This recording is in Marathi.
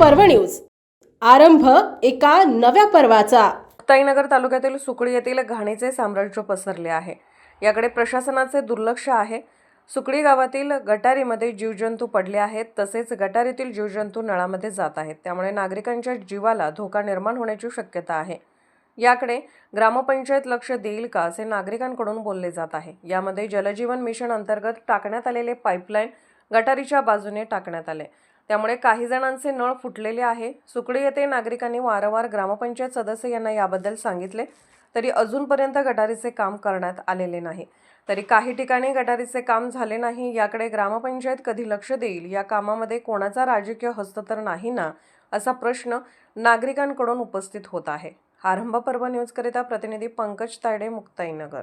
पर्व न्यूज. आरंभ एका नव्या पर्वाचा. ताईनगर तालुक्यातील सुकळी येथील घाणीचे साम्राज्य पसरले आहे. याकडे प्रशासनाचे दुर्लक्ष आहे. सुकळी गावातील गटारीमध्ये जीवजंतू पडले आहेत. तसेच गटारीतील जीवजंतू नळामध्ये जात आहेत. त्यामुळे नागरिकांच्या जीवाला धोका निर्माण होण्याची शक्यता आहे. याकडे ग्रामपंचायत लक्ष देईल का असे नागरिकांकडून बोलले जात आहे. यामध्ये जलजीवन मिशन अंतर्गत टाकण्यात आलेले पाईपलाईन गटारीच्या बाजूने टाकण्यात आले. त्यामुळे काही जणांचे नळ फुटलेले आहे. सुकडे येथे नागरिकांनी वारंवार ग्रामपंचायत सदस्य यांना याबद्दल सांगितले तरी अजूनपर्यंत गटारीचे काम करण्यात आलेले नाही. तरी काही ठिकाणी गटारीचे काम झाले नाही. याकडे ग्रामपंचायत कधी लक्ष देईल? या कामामध्ये कोणाचा राजकीय हस्ततर नाही ना? असा प्रश्न नागरिकांकडून उपस्थित होत आहे. आरंभ पर्व न्यूजकरिता प्रतिनिधी पंकज तायडे मुक्ताईनगर.